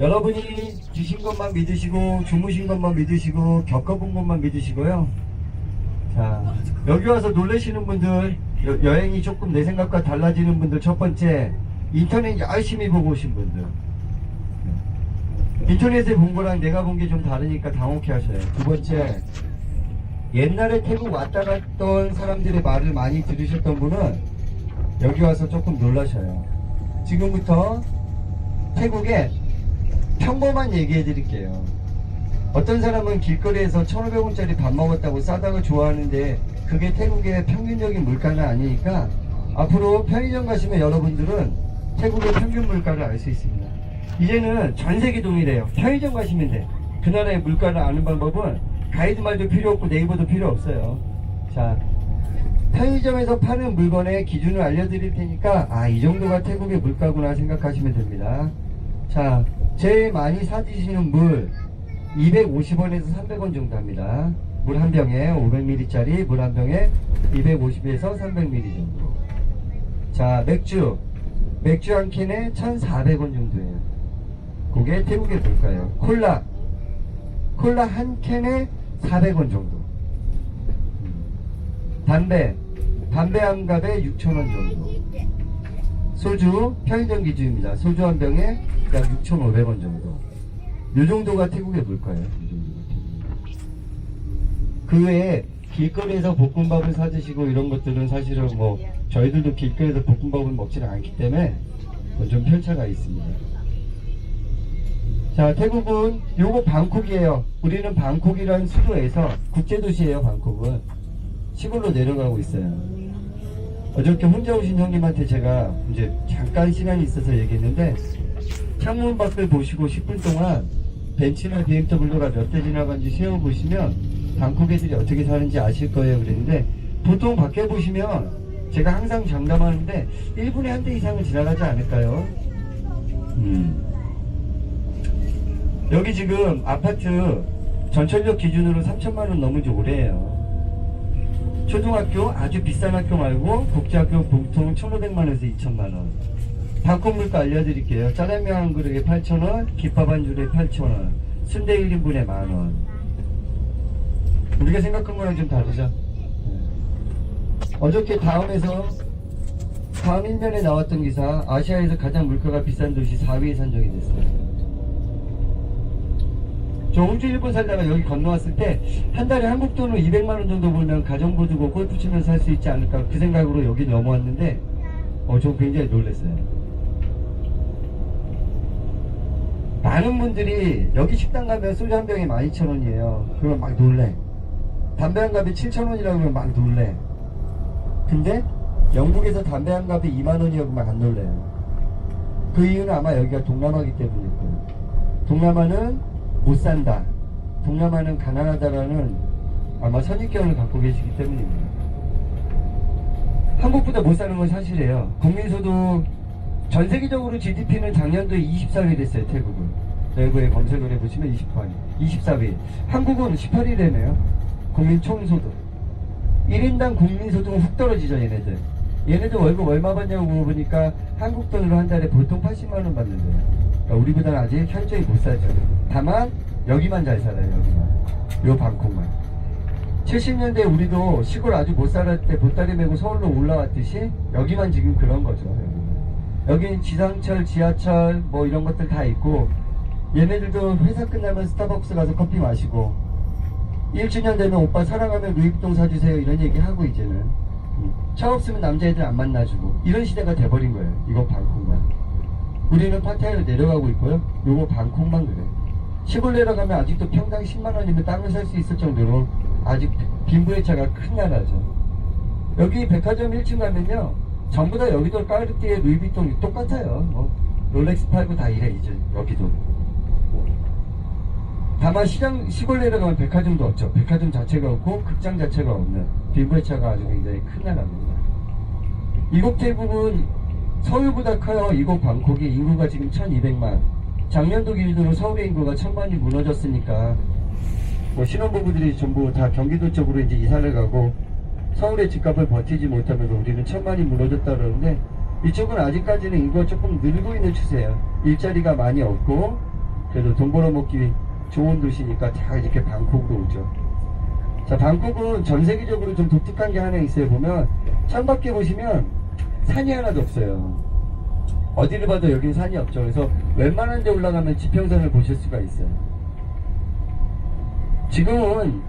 여러분이 주신 것만 믿으시고 주무신 것만 믿으시고 겪어본 것만 믿으시고요. 자 여기 와서 놀라시는 분들 여, 여행이 조금 내 생각과 달라지는 분들 첫 번째 인터넷 열심히 보고 오신 분들 인터넷에 본 거랑 내가 본 게 좀 다르니까 당혹해 하셔요. 두 번째 옛날에 태국 왔다 갔던 사람들의 말을 많이 들으셨던 분은 여기 와서 조금 놀라셔요. 지금부터 태국에 평범한 얘기해 드릴게요. 어떤 사람은 길거리에서 1,500원짜리 밥 먹었다고 싸다고 좋아하는데 그게 태국의 평균적인 물가는 아니니까 앞으로 편의점 가시면 여러분들은 태국의 평균 물가를 알 수 있습니다. 이제는 전 세계 동일해요. 편의점 가시면 돼. 그 나라의 물가를 아는 방법은 가이드 말도 필요 없고 네이버도 필요 없어요. 자, 편의점에서 파는 물건의 기준을 알려드릴 테니까 아 이 정도가 태국의 물가구나 생각하시면 됩니다. 자, 제일 많이 사드시는 물 250원에서 300원 정도 합니다. 물 한 병에 500ml짜리 물 한 병에 250에서 300ml 정도. 자, 맥주. 맥주 한 캔에 1,400원 정도예요. 그게 태국의 물가예요. 콜라. 콜라 한 캔에 400원 정도. 담배. 담배 한 갑에 6,000원 정도. 소주. 편의점 기준입니다. 소주 한 병에 약 6,500원 정도. 요 정도가 태국의 물가예요. 그 외에 길거리에서 볶음밥을 사 드시고 이런 것들은 사실은 뭐 저희들도 길거리에서 볶음밥을 먹지는 않기 때문에 뭐좀 편차가 있습니다. 자, 태국은 요거 방콕이에요. 우리는 방콕이라는 수도에서 국제도시예요, 방콕은. 시골로 내려가고 있어요. 어저께 혼자 오신 형님한테 제가 이제 잠깐 시간이 있어서 얘기했는데 창문 밖을 보시고 10분 동안 벤츠나 BMW가 몇 대 지나간지 세워보시면 방콕 애들이 어떻게 사는지 아실 거예요 그랬는데 보통 밖에 보시면 제가 항상 장담하는데 1분에 한 대 이상은 지나가지 않을까요? 음. 여기 지금 아파트 전철력 기준으로 3천만 원 넘은 지 오래예요. 초등학교 아주 비싼 학교 말고 국제학교 보통 1,500만 원에서 2천만 원. 방콕 물가 알려드릴게요. 짜장면 한 그릇에 8,000원, 김밥 한 줄에 8,000원, 순대 1인분에 만 원. 우리가 생각한 거랑 좀 다르죠? 네. 어저께 다음에서 다음 일면에 나왔던 기사 아시아에서 가장 물가가 비싼 도시 4위에 선정이 됐어요. 저 호주 일본 살다가 여기 건너왔을 때 한 달에 한국 돈으로 200만 원 정도 벌면 가정부 두고 골프 치면서 살수 있지 않을까 그 생각으로 여기 넘어왔는데 어, 저 굉장히 놀랐어요. 많은 분들이 여기 식당 가면 소주 한 병에 12,000원이에요. 그러면 막 놀래. 담배 한 갑에 7,000원이라고 하면 막 놀래. 근데 영국에서 담배 한 갑이 2만원이라고 막 안 놀래요. 그 이유는 아마 여기가 동남아기 때문일 거예요. 동남아는 못 산다. 동남아는 가난하다라는 아마 선입견을 갖고 계시기 때문입니다. 한국보다 못 사는 건 사실이에요. 국민소득 전 세계적으로 GDP는 작년도에 24위 됐어요, 태국은. 내부에 검색을 해보시면 28위. 24위. 한국은 18위래네요. 국민 총소득. 1인당 국민소득은 훅 떨어지죠, 얘네들. 얘네들 월급 얼마 받냐고 물어보니까 한국 돈으로 한 달에 보통 80만 원 받는데요. 그러니까 우리보다는 아직 현저히 못 살죠. 다만, 여기만 잘 살아요, 여기만. 요 방콕만. 70년대 우리도 시골 아주 못 살았을 때 보따리 메고 서울로 올라왔듯이 여기만 지금 그런 거죠. 여기는. 지상철, 지하철 뭐 이런 것들 다 있고 얘네들도 회사 끝나면 스타벅스 가서 커피 마시고 1주년 되면 오빠 사랑하면 루이비통 사주세요 이런 얘기 하고 이제는 음. 차 없으면 남자애들 안 만나주고 이런 시대가 돼버린 거예요. 이거 방콕만. 우리는 파타야로 내려가고 있고요. 요거 방콕만 그래. 시골 내려가면 아직도 평당 10만 원이면 땅을 살 수 있을 정도로 아직 빈부의 차가 큰 나라죠. 여기 백화점 1층 가면요. 전부 다 여기도 까르띠에 루이비통이 똑같아요. 뭐 롤렉스 팔고 다 이래 이제 여기도. 다만 시장 시골 내려가면 백화점도 없죠. 백화점 자체가 없고 극장 자체가 없는 빈부의 차가 아주 굉장히 큰 나라입니다. 이곳 태국은 서울보다 커요. 이곳 방콕이 인구가 지금 1200만. 작년도 기준으로 서울의 인구가 1000만이 무너졌으니까 뭐 신혼부부들이 전부 다 경기도 쪽으로 이제 이사를 가고 서울의 집값을 버티지 못하면서 우리는 천만이 무너졌다 그러는데 이쪽은 아직까지는 인구가 조금 늘고 있는 추세예요. 일자리가 많이 없고 그래도 돈 벌어먹기 좋은 도시니까 다 이렇게 방콕으로 오죠. 자, 방콕은 전 세계적으로 좀 독특한 게 하나 있어요. 보면 창밖에 보시면 산이 하나도 없어요. 어디를 봐도 여기는 산이 없죠. 그래서 웬만한 데 올라가면 지평선을 보실 수가 있어요. 지금은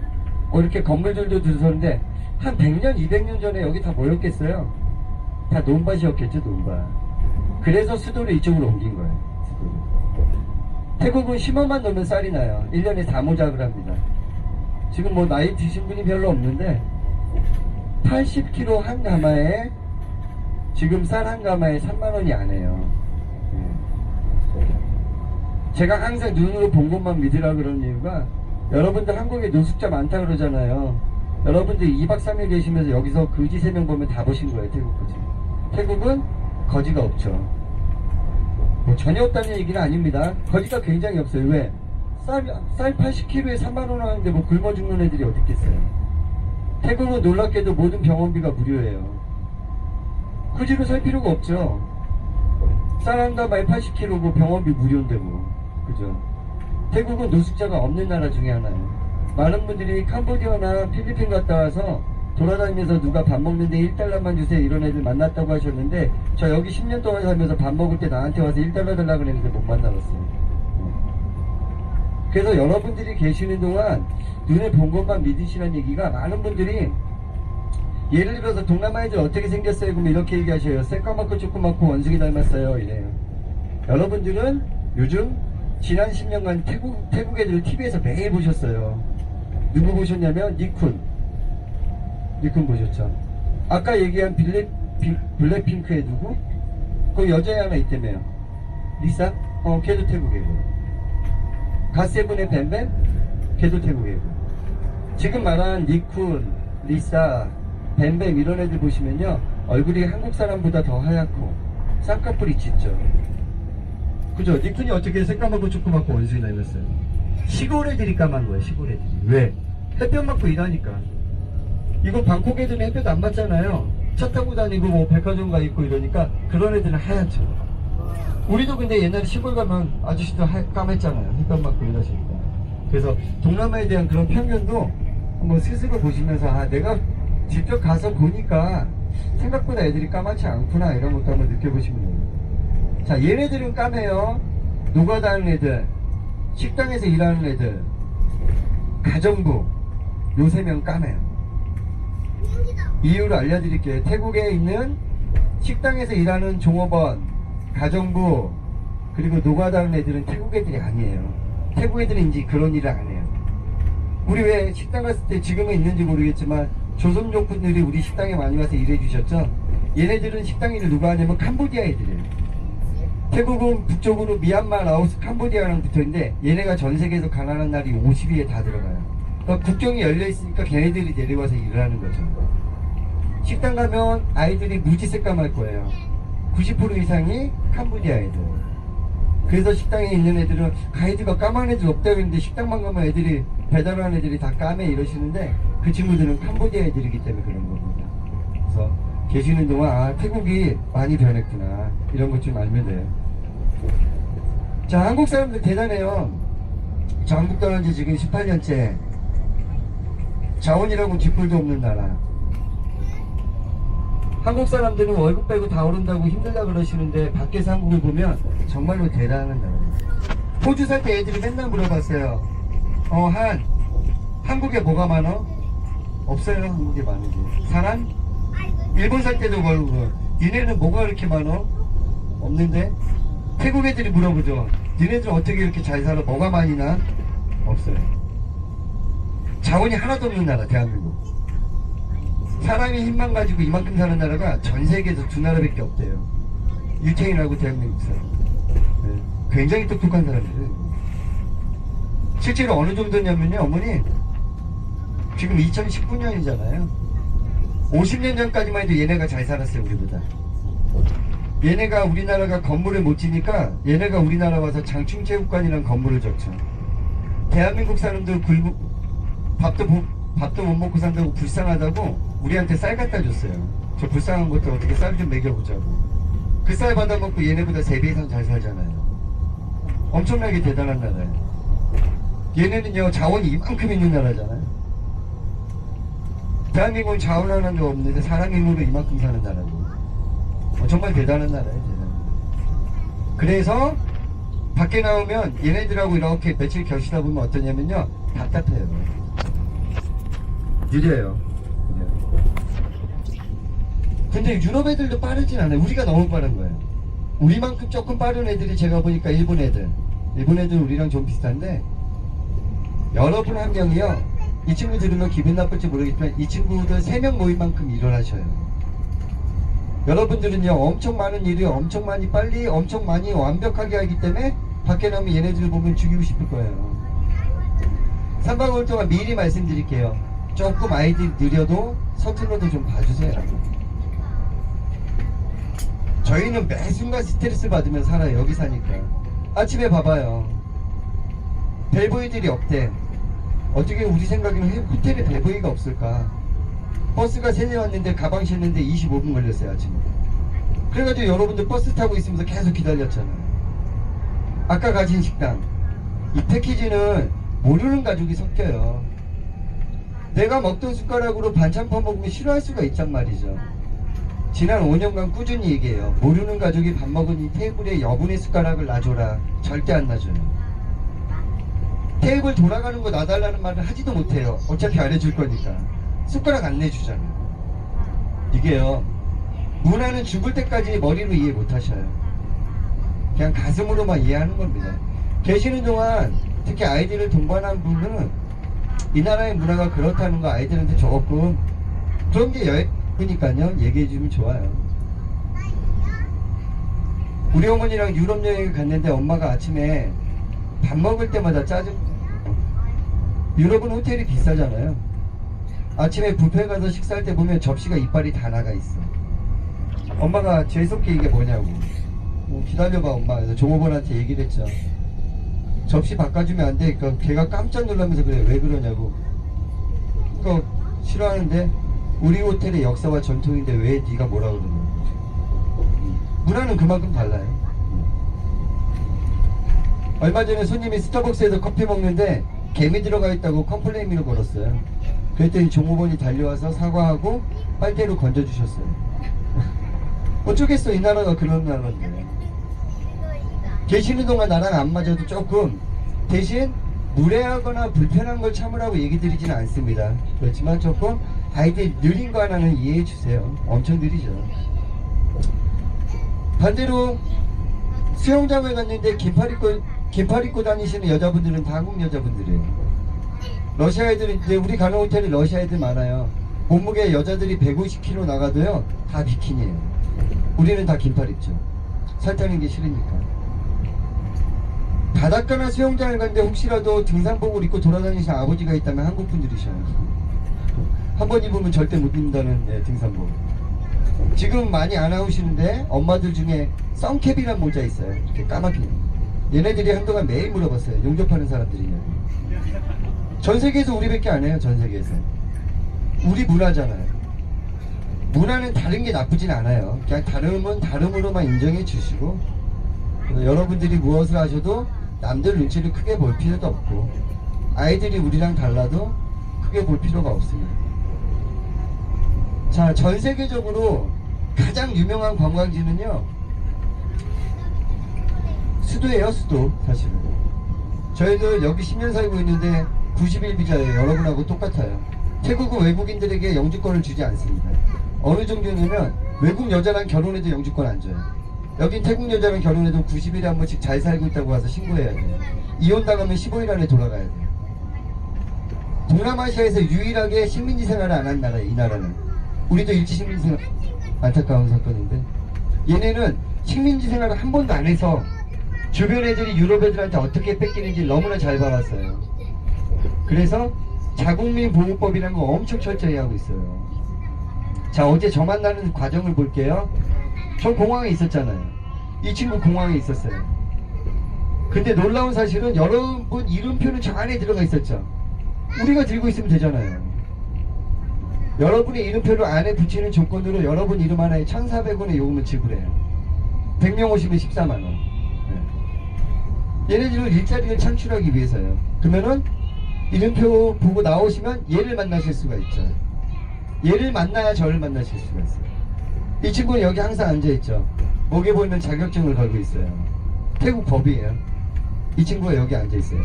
뭐 이렇게 건물들도 들어서는데 한 100년, 200년 전에 여기 다 모였겠어요? 다 논밭이었겠죠, 논밭. 그래서 수도를 이쪽으로 옮긴 거예요. 수도를. 태국은 심어만 놓으면 쌀이 나요. 1년에 4모작을 합니다. 지금 뭐 나이 드신 분이 별로 없는데 80kg 한 가마에 지금 쌀 한 가마에 3만 원이 안 해요. 예. 제가 항상 눈으로 본 것만 믿으라 그런 이유가 여러분들 한국에 노숙자 많다 그러잖아요. 여러분들 2박 3일 계시면서 여기서 거지 3명 보면 다 보신 거예요, 태국 거지. 태국은 거지가 없죠. 뭐 전혀 없다는 얘기는 아닙니다. 거지가 굉장히 없어요. 왜? 쌀, 쌀 80kg에 3만원 하는데 뭐 굶어 죽는 애들이 어디 있겠어요. 태국은 놀랍게도 모든 병원비가 무료예요. 굳이로 살 필요가 없죠. 쌀한 가마에 80kg고 병원비 무료인데 뭐. 그죠? 태국은 노숙자가 없는 나라 중에 하나예요. 많은 분들이 캄보디아나 필리핀 갔다 와서 돌아다니면서 누가 밥 먹는데 1달러만 주세요 이런 애들 만났다고 하셨는데 저 여기 10년 동안 살면서 밥 먹을 때 나한테 와서 1달러 달라 그랬는데 못 만나봤어요. 그래서 여러분들이 계시는 동안 눈에 본 것만 믿으시라는 얘기가 많은 분들이 예를 들어서 동남아 애들 어떻게 생겼어요? 그러면 이렇게 얘기하셔요. 새까맣고 조그맣고 원숭이 닮았어요. 이래요. 여러분들은 요즘 지난 10년간 태국, 태국 애들 TV에서 매일 보셨어요. 누구 보셨냐면 니쿤. 니쿤 보셨죠? 아까 얘기한 블랙, 핑- 블랙핑크의 누구? 그 여자애 하나 있다며요. 리사? 어, 걔도 태국이고. 가세븐의 뱀뱀? 걔도 태국이고. 지금 말한 니쿤, 리사, 뱀뱀 이런 애들 보시면요. 얼굴이 한국 사람보다 더 하얗고 쌍꺼풀이 짙죠. 그죠? 니쿤이 어떻게 새까맣고 조그맣고 원숭이 닮았어요? 시골 애들이 까만 거예요, 시골 애들이. 왜? 햇볕 맞고 일하니까. 이거 방콕 애들은 햇볕 안 받잖아요. 차 타고 다니고 뭐 백화점 가 있고 이러니까 그런 애들은 하얗죠. 우리도 근데 옛날에 시골 가면 아저씨도 하, 까맸잖아요. 햇볕 맞고 이러시니까. 그래서 동남아에 대한 그런 편견도 한번 스스로 보시면서 아 내가 직접 가서 보니까 생각보다 애들이 까맣지 않구나 이런 것도 한번 느껴보시면 돼요. 자 얘네들은 까매요. 노가다하는 애들, 식당에서 일하는 애들, 가정부 요세 명 까매요. 이유를 알려드릴게요. 태국에 있는 식당에서 일하는 종업원, 가정부, 그리고 노가다하는 애들은 태국 애들이 아니에요. 태국 애들은 이제 그런 일을 안 해요. 우리 왜 식당 갔을 때 지금은 있는지 모르겠지만 조선족 분들이 우리 식당에 많이 와서 일해 주셨죠? 얘네들은 식당 일을 누가 하냐면 캄보디아 애들이에요. 태국은 북쪽으로 미얀마, 라오스, 캄보디아랑 붙어 있는데 얘네가 전 세계에서 가난한 날이 50위에 다 들어가요. 그러니까 국경이 열려 있으니까 걔네들이 내려와서 일을 하는 거죠. 식당 가면 아이들이 무지 새까말 거예요. 90% 이상이 캄보디아 애들. 그래서 식당에 있는 애들은 가이드가 까만 애들 없다고 했는데 식당만 가면 애들이 배달하는 애들이 다 까매 이러시는데 그 친구들은 캄보디아 애들이기 때문에 그런 겁니다. 그래서 계시는 동안 아 태국이 많이 변했구나 이런 것 좀 알면 돼요. 자 한국 사람들 대단해요. 저 한국 떠난 지 지금 18년째 자원이라고 뒷불도 없는 나라. 한국 사람들은 월급 빼고 다 오른다고 힘들다 그러시는데 밖에서 한국을 보면 정말로 대단한 나라예요. 호주 살 때 애들이 맨날 물어봤어요. 어, 한, 한국에 뭐가 많어? 없어요, 한국에 많은 게. 사람? 일본 살 때도 그러고, 니네는 뭐가 이렇게 많어? 없는데? 태국 애들이 물어보죠. 니네들 어떻게 이렇게 잘 살아? 뭐가 많이 나? 없어요. 자원이 하나도 없는 나라, 대한민국. 사람의 힘만 가지고 이만큼 사는 나라가 전 세계에서 두 나라밖에 없대요. 유태인하고 대한민국 사람. 네. 굉장히 똑똑한 사람들이에요. 실제로 어느 정도냐면요, 어머니. 지금 2019년이잖아요. 50년 전까지만 해도 얘네가 잘 살았어요, 우리보다. 얘네가 우리나라가 건물을 못 지니까 얘네가 우리나라 와서 장충체육관이라는 건물을 졌죠. 대한민국 사람들 굴, 밥도, 못- 밥도 못 먹고 산다고 불쌍하다고 우리한테 쌀 갖다 줬어요. 저 불쌍한 것도 어떻게 쌀 좀 먹여보자고. 그 쌀 받아먹고 얘네보다 3배 이상 잘 살잖아요. 엄청나게 대단한 나라예요. 얘네는요 자원이 이만큼 있는 나라잖아요. 대한민국은 자원 하나도 없는데 사람 힘으로 이만큼 사는 나라고. 어, 정말 대단한 나라예요, 대단한. 그래서 밖에 나오면 얘네들하고 이렇게 며칠 겨시다 보면 어떠냐면요 답답해요. 느려요. 근데 유럽 애들도 빠르진 않아요. 우리가 너무 빠른 거예요. 우리만큼 조금 빠른 애들이 제가 보니까 일본 애들. 일본 애들 우리랑 좀 비슷한데 여러분 한 명이요. 이 친구 들으면 기분 나쁠지 모르겠지만 이 친구들 세명 모인 만큼 일을 하셔요. 여러분들은요 엄청 많은 일을 엄청 많이 빨리 엄청 많이 완벽하게 하기 때문에 밖에 나오면 얘네들 보면 죽이고 싶을 거예요. 3박 5일 동안 미리 말씀드릴게요. 조금 아이들이 느려도 서툴러도 좀 봐주세요. 저희는 매 순간 스트레스 받으면 살아요. 여기 사니까. 아침에 봐봐요. 벨보이들이 없대. 어떻게 우리 생각에는 호텔에 벨보이가 없을까? 버스가 세대 왔는데 가방 싣는데 25분 걸렸어요 아침에. 그래가지고 여러분들 버스 타고 있으면서 계속 기다렸잖아요. 아까 가신 식당. 이 패키지는 모르는 가족이 섞여요. 내가 먹던 숟가락으로 반찬 퍼먹으면 싫어할 수가 있단 말이죠. 지난 5년간 꾸준히 얘기해요. 모르는 가족이 밥 먹으니 테이블에 여분의 숟가락을 놔줘라. 절대 안 놔줘요. 테이블 돌아가는 거 놔달라는 말을 하지도 못해요. 어차피 안 해줄 거니까. 숟가락 안 내주잖아요. 이게요. 문화는 죽을 때까지 머리로 이해 못 하셔요. 그냥 가슴으로만 이해하는 겁니다. 계시는 동안 특히 아이들을 동반한 분은 이 나라의 문화가 그렇다는 거 아이들한테 조금 그런 게 예쁘니까요. 얘기해 주면 좋아요. 우리 어머니랑 유럽 여행을 갔는데 엄마가 아침에 밥 먹을 때마다 짜증 유럽은 호텔이 비싸잖아요. 아침에 뷔페 가서 식사할 때 보면 접시가 이빨이 다 나가 있어. 엄마가 재수없게 이게 뭐냐고. 뭐 기다려봐 엄마. 그래서 종업원한테 얘기를 했죠. 접시 바꿔주면 안 돼. 그러니까 걔가 깜짝 놀라면서 그래. 왜 그러냐고. 그거 싫어하는데 우리 호텔의 역사와 전통인데 왜 네가 뭐라 그러는 거야. 문화는 그만큼 달라요. 얼마 전에 손님이 스타벅스에서 커피 먹는데 개미 들어가 있다고 컴플레인을 걸었어요. 그랬더니 종업원이 달려와서 사과하고 빨대로 건져주셨어요. 어쩌겠어 이 나라가 그런 나라인데. 계시는 동안 나랑 안 맞아도 조금 대신 무례하거나 불편한 걸 참으라고 얘기 드리지는 않습니다. 그렇지만 조금 아이들 느린 거 하나는 이해해 주세요. 엄청 느리죠. 반대로 수영장을 갔는데 긴팔 입고 긴팔 입고 다니시는 여자분들은 다 한국 여자분들이에요. 러시아 애들은 이제 우리 가는 호텔에 러시아 애들 많아요. 몸무게 여자들이 150kg 나가도요 다 비키니예요. 우리는 다 긴팔 입죠. 살 타는 게 싫으니까. 바닷가나 수영장을 갔는데 혹시라도 등산복을 입고 돌아다니시는 아버지가 있다면 한국 분들이셔요. 한 번 입으면 절대 못 입는다는 예, 등산복. 지금 많이 안 나오시는데 엄마들 중에 썬캡이란 모자 있어요. 이렇게 까맣게. 얘네들이 한동안 매일 물어봤어요. 용접하는 사람들이냐고. 전 세계에서 우리밖에 안 해요. 전 세계에서. 우리 문화잖아요. 문화는 다른 게 나쁘진 않아요. 그냥 다름은 다름으로만 인정해 주시고 여러분들이 무엇을 하셔도 남들 눈치를 크게 볼 필요도 없고 아이들이 우리랑 달라도 크게 볼 필요가 없습니다. 자, 전 세계적으로 가장 유명한 관광지는요. 수도예요, 수도. 사실은. 저희도 여기 10년 살고 있는데 90일 비자예요. 여러분하고 똑같아요. 태국은 외국인들에게 영주권을 주지 않습니다. 어느 정도냐면 외국 여자랑 결혼해도 영주권 안 줘요. 여긴 태국 여자랑 결혼해도 90일에 한 번씩 잘 살고 있다고 와서 신고해야 돼요. 이혼 당하면 15일 안에 돌아가야 돼요. 동남아시아에서 유일하게 식민지 생활을 안 한 나라예요, 이 나라는. 우리도 일제 식민지 생활, 안타까운 사건인데. 얘네는 식민지 생활을 한 번도 안 해서 주변 애들이 유럽 애들한테 어떻게 뺏기는지 너무나 잘 봐왔어요. 그래서 자국민 보호법이라는 거 엄청 철저히 하고 있어요. 자, 어제 저 만나는 과정을 볼게요. 저 공항에 있었잖아요. 이 친구 공항에 있었어요. 근데 놀라운 사실은 여러분 이름표는 저 안에 들어가 있었죠. 우리가 들고 있으면 되잖아요. 여러분의 이름표를 안에 붙이는 조건으로 여러분 이름 하나에 1,400원의 요금을 지불해요. 100명 오시면 14만원. 얘네들은 일자리를 창출하기 위해서요. 그러면은 이름표 보고 나오시면 얘를 만나실 수가 있죠. 얘를 만나야 저를 만나실 수가 있어요. 이 친구는 여기 항상 앉아있죠. 목에 보이는 자격증을 걸고 있어요. 태국 법이에요. 이 친구가 여기 앉아있어요.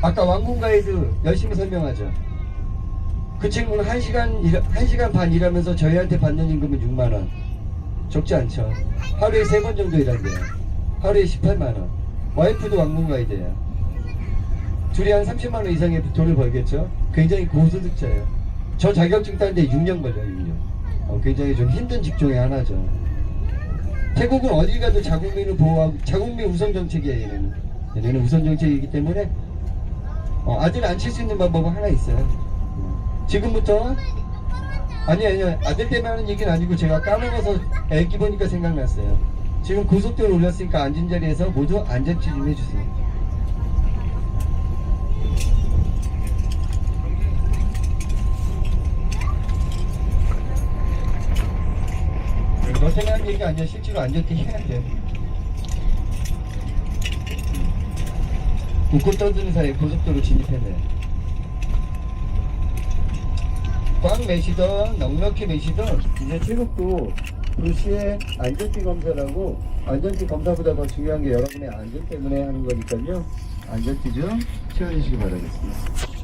아까 왕궁 가이드 열심히 설명하죠. 그 친구는 1시간, 일, 1시간 반 일하면서 저희한테 받는 임금은 6만원. 적지 않죠. 하루에 3번 정도 일한대요. 하루에 18만원. 와이프도 왕궁 가이드예요. 둘이 한 30만원 이상의 돈을 벌겠죠. 굉장히 고소득자예요. 저 자격증 따는데 6년 걸려요, 6년. 어, 굉장히 좀 힘든 직종의 하나죠. 태국은 어딜 가도 자국민을 보호하고, 자국민 우선 정책이에요, 얘네는. 얘네는 우선 정책이기 때문에, 어, 아들 안 칠 수 있는 방법은 하나 있어요. 어, 지금부터, 아니, 아니요. 아들 때문에 하는 얘기는 아니고 제가 까먹어서 애기 보니까 생각났어요. 지금 고속도로 올렸으니까 앉은 자리에서 모두 안전치 좀 해주세요. 너 때문에 하는 얘기 아니야. 실제로 안전띠 해야 돼. 웃고 떠드는 사이에 고속도로 진입했네. 꽉 매시던 넉넉히 매시던 이제 태국도 도시의 안전띠 검사라고 안전띠 검사보다 더 중요한 게 여러분의 안전 때문에 하는 거니까요. 안전띠 좀 채워주시기 바라겠습니다.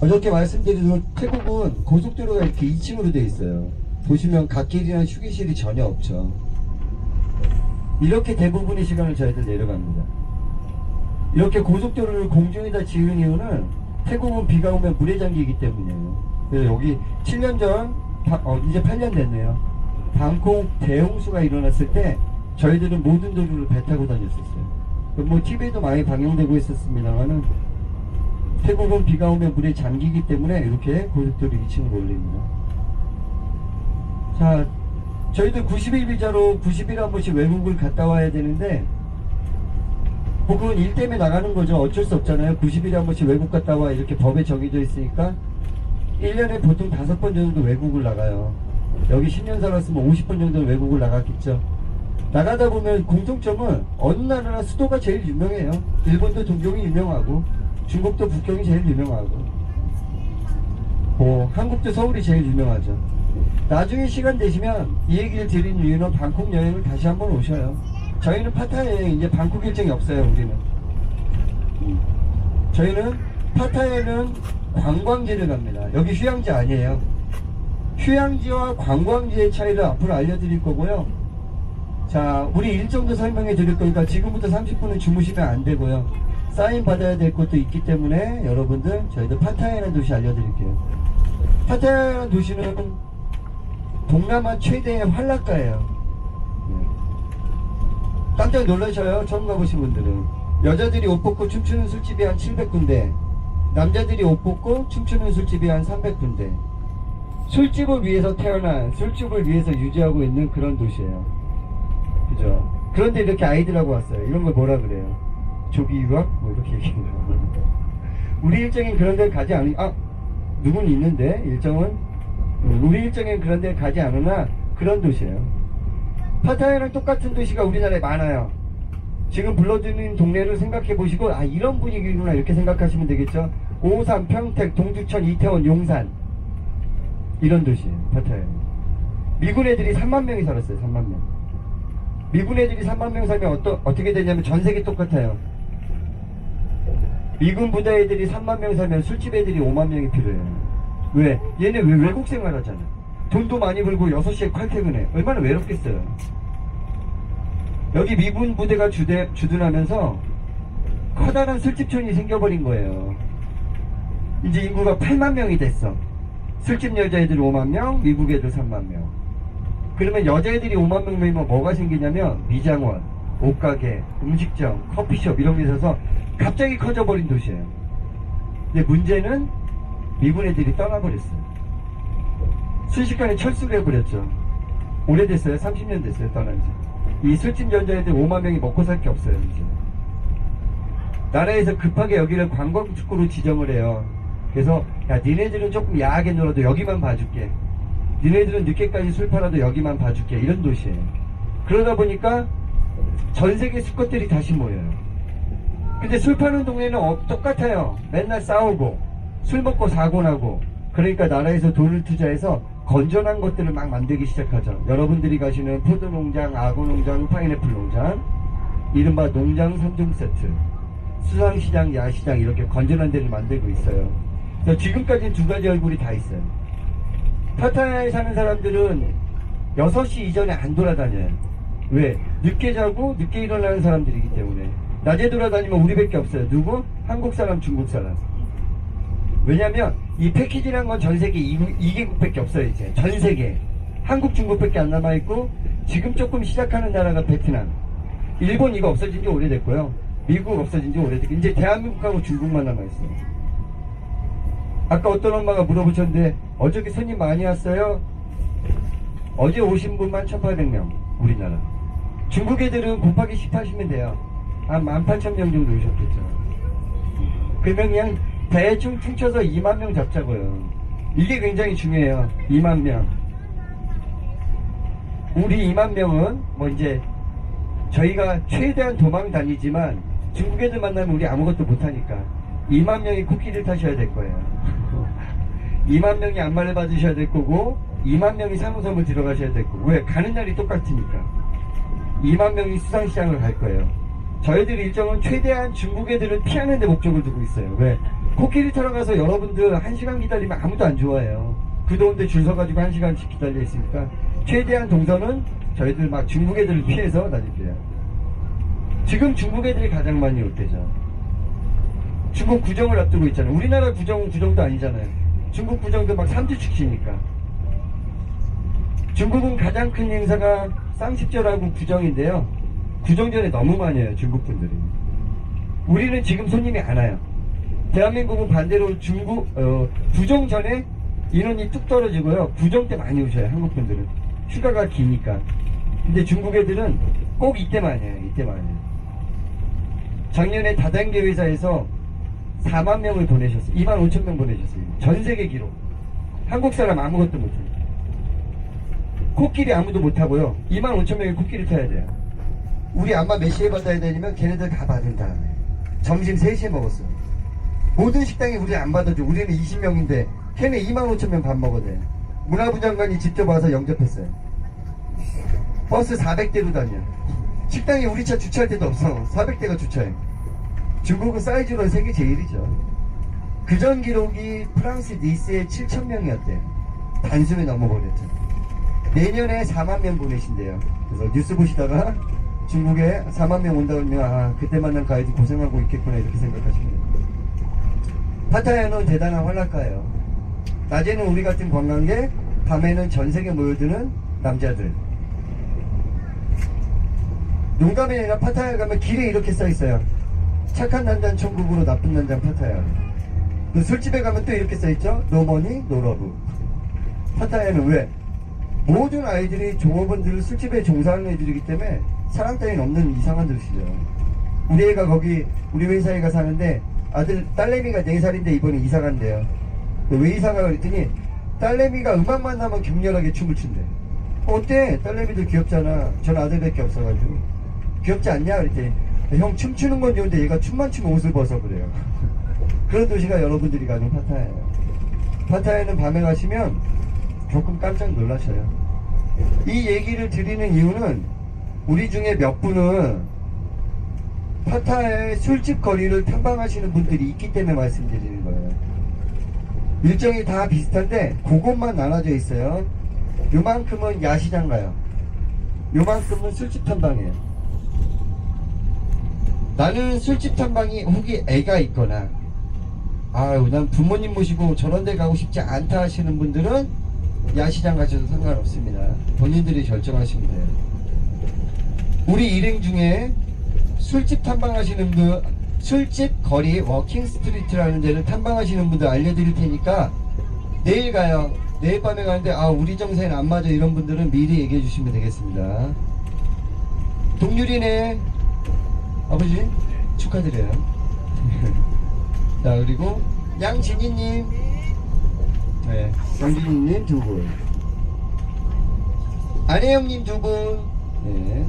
어저께 말씀드린 태국은 고속도로가 이렇게 2층으로 돼 있어요. 보시면 갓길이나 휴게실이 전혀 없죠. 이렇게 대부분의 시간을 저희들 내려갑니다. 이렇게 고속도로를 공중에다 지은 이유는 태국은 비가 오면 물에 잠기기 때문이에요. 그래서 여기 7년 전, 바- 어, 이제 8년 됐네요. 방콕 대홍수가 일어났을 때 저희들은 모든 도로를 배 타고 다녔었어요. 뭐 TV에도 많이 방영되고 있었습니다만은 태국은 비가 오면 물에 잠기기 때문에 이렇게 고속도로 2층으로 올립니다. 자, 저희들 90일 비자로 90일 한 번씩 외국을 갔다 와야 되는데, 혹은 일 때문에 나가는 거죠. 어쩔 수 없잖아요. 90일에 한 번씩 외국 갔다 와 이렇게 법에 정해져 있으니까 1년에 보통 5번 정도 외국을 나가요. 여기 10년 살았으면 50번 정도 외국을 나갔겠죠. 나가다 보면 공통점은 어느 나라나 수도가 제일 유명해요. 일본도 동경이 유명하고 중국도 북경이 제일 유명하고 뭐 한국도 서울이 제일 유명하죠. 나중에 시간 되시면 이 얘기를 드린 이유는 방콕 여행을 다시 한번 오셔요. 저희는 파타 여행 이제 방콕 일정이 없어요. 우리는 음. 저희는 파타에는 관광지를 갑니다. 여기 휴양지 아니에요. 휴양지와 관광지의 차이를 앞으로 알려드릴 거고요. 자, 우리 일정도 설명해 드릴 거니까 지금부터 30분은 주무시면 안 되고요. 사인 받아야 될 것도 있기 때문에 여러분들 저희들 파타야라는 도시 알려드릴게요. 파타야라는 도시는 동남아 최대의 활락가예요. 네. 깜짝 놀라셔요. 처음 가보신 분들은. 여자들이 옷 벗고 춤추는 술집이 한 700군데, 남자들이 옷 벗고 춤추는 술집이 한 300군데, 술집을 위해서 태어난, 술집을 위해서 유지하고 있는 그런 도시예요. 그죠? 그런데 이렇게 아이들하고 왔어요. 이런 걸 뭐라 그래요? 조기 유학? 뭐 이렇게 얘기해요. 우리 일정엔 그런 데 가지 않으, 아, 누군 있는데, 일정은? 음, 우리 일정엔 그런 데 가지 않으나, 그런 도시예요. 파타야랑 똑같은 도시가 우리나라에 많아요. 지금 불러드리는 동네를 생각해 보시고, 아, 이런 분위기구나, 이렇게 생각하시면 되겠죠? 오산, 평택, 동두천, 이태원, 용산. 이런 도시예요, 파타야. 미군 애들이 3만 명이 살았어요, 3만 명. 미군 애들이 3만 명 살면 어떠, 어떻게 되냐면 전 세계 똑같아요. 미군 부대 애들이 3만 명 살면 술집 애들이 5만 명이 필요해요. 왜? 얘네 왜 외국 생활하잖아. 돈도 많이 벌고 6시에 칼퇴근해. 얼마나 외롭겠어요. 여기 미군 부대가 주대, 주둔하면서 커다란 술집촌이 생겨버린 거예요. 이제 인구가 8만 명이 됐어. 술집 여자애들 5만 명, 미국 애들 3만 명. 그러면 여자애들이 5만 명이면 뭐가 생기냐면 미장원, 옷가게, 음식점, 커피숍 이런 게 있어서 갑자기 커져버린 도시예요. 근데 문제는 미군 애들이 떠나버렸어요. 순식간에 철수를 해버렸죠. 오래됐어요. 30년 됐어요. 떠난 지. 이 술집 여자애들 5만 명이 먹고 살 게 없어요. 이제. 나라에서 급하게 여기를 관광축구로 지정을 해요. 그래서 야 니네들은 조금 야하게 놀아도 여기만 봐줄게. 니네들은 늦게까지 술 팔아도 여기만 봐줄게. 이런 도시예요. 그러다 보니까 전 세계 수컷들이 다시 모여요. 근데 술 파는 동네는 어- 똑같아요. 맨날 싸우고 술 먹고 사고 나고 그러니까 나라에서 돈을 투자해서 건전한 것들을 막 만들기 시작하죠. 여러분들이 가시는 포도 농장, 악어 농장, 파인애플 농장, 이른바 농장 3종 세트, 수상시장, 야시장 이렇게 건전한 데를 만들고 있어요. 그래서 지금까지는 두 가지 얼굴이 다 있어요. 파타야에 사는 사람들은 6시 이전에 안 돌아다녀요. 왜? 늦게 자고 늦게 일어나는 사람들이기 때문에. 낮에 돌아다니면 우리밖에 없어요. 누구? 한국 사람, 중국 사람. 왜냐면 이 패키지란 건 전 세계 2개국밖에 없어요 이제. 전 세계. 한국 중국밖에 안 남아있고 지금 조금 시작하는 나라가 베트남. 일본 이거 없어진 지 오래됐고요. 미국 없어진 지 오래됐고 이제 대한민국하고 중국만 남아있어요. 아까 어떤 엄마가 물어보셨는데 어저께 손님 많이 왔어요? 어제 오신 분만 1800명 우리나라. 중국 애들은 곱하기 10 하시면 돼요 한 18,000명 정도 오셨겠죠 그러면 그냥 대충 퉁쳐서 2만 명 잡자고요. 이게 굉장히 중요해요. 2만 명. 우리 2만 명은 뭐 이제 저희가 최대한 도망 다니지만 중국 애들 만나면 우리 아무것도 못하니까 2만 명이 코끼리를 타셔야 될 거예요. 2만 명이 안마를 받으셔야 될 거고 2만 명이 상호섬을 들어가셔야 될 거고 왜? 가는 날이 똑같으니까 2만 명이 수상시장을 갈 거예요. 저희들 일정은 최대한 중국 애들을 피하는 데 목적을 두고 있어요. 왜? 코끼리 타러 가서 여러분들 한 시간 기다리면 아무도 안 좋아해요. 그 더운데 줄 서가지고 한 시간씩 기다려 있으니까 최대한 동선은 저희들 막 중국 애들을 피해서 다닐게요. 지금 중국 애들이 가장 많이 올 때죠. 중국 구정을 앞두고 있잖아요. 우리나라 구정은 구정도 아니잖아요. 중국 구정도 막 3주 축시니까. 중국은 가장 큰 행사가 쌍십절하고 구정인데요. 구정 전에 너무 많이 해요, 중국 분들이. 우리는 지금 손님이 안 와요. 대한민국은 반대로 중국, 어, 구정 전에 인원이 뚝 떨어지고요. 구정 때 많이 오셔요, 한국 분들은. 휴가가 기니까. 근데 중국 애들은 꼭 이때만 해요, 이때만 해요. 작년에 다단계 회사에서 4만 명을 보내셨어요. 2만 5천 명 보내셨어요. 전 세계 기록. 한국 사람 아무것도 못해요. 코끼리 아무도 못하고요. 2만 5천 명이 코끼리 타야 돼요. 우리 안마 몇 시에 받아야 되냐면 걔네들 다 받은 다음에 점심 3시에 먹었어. 모든 식당이 우리 안 받아줘. 우리는 20명인데 걔네 2만 5천 명 밥 먹어대. 문화부 장관이 직접 와서 영접했어요. 버스 400대로 다녀. 식당에 우리 차 주차할 데도 없어. 400대가 주차해. 중국은 사이즈로 세계 제일이죠. 그전 기록이 프랑스 니스에 7천 명이었대요. 단숨에 넘어버렸죠. 내년에 4만 명 보내신대요. 그래서 뉴스 보시다가 중국에 4만 명 온다 그러면 아 그때 만난 가이드 고생하고 있겠구나 이렇게 돼요. 파타야는 대단한 활락가예요. 낮에는 우리 같은 관광객, 밤에는 전 세계 모여드는 남자들. 농담이 아니라 파타야 가면 길에 이렇게 써 있어요. 착한 남자는 천국으로 나쁜 남자는 파타야. 그 술집에 가면 또 이렇게 써 있죠. 노머니 노러브. 파타야는 왜? 모든 아이들이 종업원들을 술집에 종사하는 애들이기 때문에 사랑 따윈 없는 이상한 도시죠. 우리 애가 거기 우리 회사에 가 사는데 아들 딸내미가 4살인데 이번에 이사 간대요. 왜 이사 가 그랬더니 딸내미가 음악만 나면 격렬하게 춤을 춘대. 어때? 딸내미도 귀엽잖아. 전 아들밖에 없어가지고. 귀엽지 않냐? 그랬더니 형 춤추는 건 좋은데 얘가 춤만 추면 옷을 벗어 그래요. 그런 도시가 여러분들이 가는 파타야예요. 파타야는 밤에 가시면 조금 깜짝 놀라셔요. 이 얘기를 드리는 이유는 우리 중에 몇 분은 파타야의 술집 거리를 탐방하시는 분들이 있기 때문에 말씀드리는 거예요. 일정이 다 비슷한데 그것만 나눠져 있어요. 요만큼은 야시장 가요. 요만큼은 술집 탐방이에요. 나는 술집 탐방이 혹이 애가 있거나 아유 난 부모님 모시고 저런 데 가고 싶지 않다 하시는 분들은 야시장 가셔도 상관없습니다. 본인들이 결정하시면 돼요. 우리 일행 중에 술집 탐방하시는 분, 술집 거리 워킹 스트리트라는 데를 탐방하시는 분들 알려드릴 테니까 내일 가요. 내일 밤에 가는데 아 우리 정세는 안 맞아 이런 분들은 미리 얘기해 주시면 되겠습니다. 동률이네 아버지 축하드려요. 자 그리고 양진희님. 네, 양진희님 두 분. 안혜영님 두 분. 예.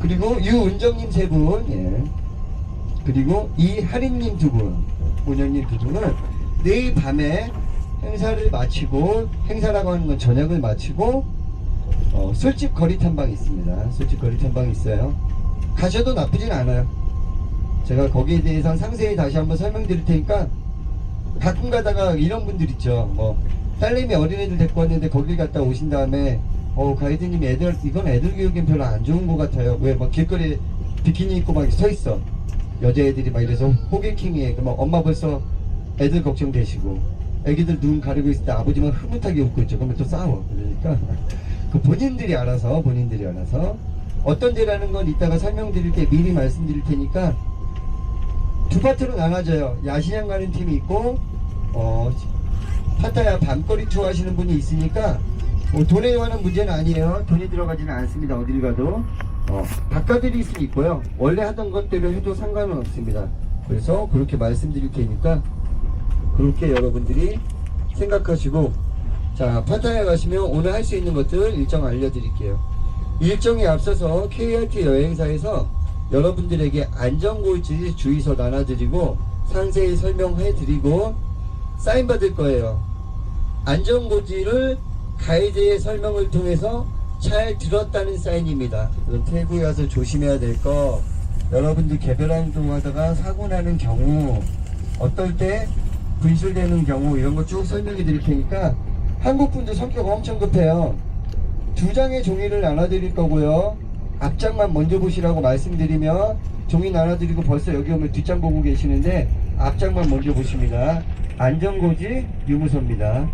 그리고 유은정님 세 분. 예. 그리고 이하린님 두 분. 본영님 두 분은 내일 밤에 행사를 마치고 행사라고 하는 건 저녁을 마치고 어, 술집 거리 탐방이 있습니다. 술집 거리 탐방이 있어요. 가셔도 나쁘진 않아요. 제가 거기에 대해서 상세히 다시 한번 설명드릴 테니까 가끔 가다가 이런 분들 있죠. 뭐 딸내미 어린애들 데리고 왔는데 거길 갔다 오신 다음에 어 가이드님 애들 이건 애들 교육엔 별로 안 좋은 것 같아요. 왜 막 길거리에 비키니 입고 막 서 있어. 여자애들이 막 이래서 호객행위에 그막 엄마 벌써 애들 걱정되시고 애기들 눈 가리고 있을 때 아버지만 흐뭇하게 웃고 있죠. 그러면 또 싸워. 그러니까 그 본인들이 알아서 본인들이 알아서 어떤 데라는 건 이따가 설명드릴 때 미리 말씀드릴 테니까 두 파트로 나눠져요. 야시장 가는 팀이 있고 어 파타야 밤거리 투어 하시는 분이 있으니까 뭐 돈에 관한 문제는 아니에요. 돈이 들어가지는 않습니다. 어딜 가도 어, 바꿔드릴 수 있고요. 원래 하던 것대로 해도 상관은 없습니다. 그래서 그렇게 말씀드릴 테니까 그렇게 여러분들이 생각하시고 자 파타야 가시면 오늘 할 수 있는 것들 일정 알려드릴게요. 일정에 앞서서 KRT 여행사에서 여러분들에게 안전고지 주의서 나눠드리고 상세히 설명해드리고 사인 받을 거예요. 안전고지를 가이드의 설명을 통해서 잘 들었다는 사인입니다. 그럼 태국에 와서 조심해야 될 거 여러분들 개별 행동하다가 사고 나는 경우 어떨 때 분실되는 경우 이런 거 쭉 설명해 드릴 테니까 한국 분들 성격 엄청 급해요. 두 장의 종이를 나눠 드릴 거고요. 앞장만 먼저 보시라고 말씀드리면 종이 나눠 드리고 벌써 여기 오면 뒷장 보고 계시는데 앞장만 먼저 보십니다. 안전고지 유무서입니다.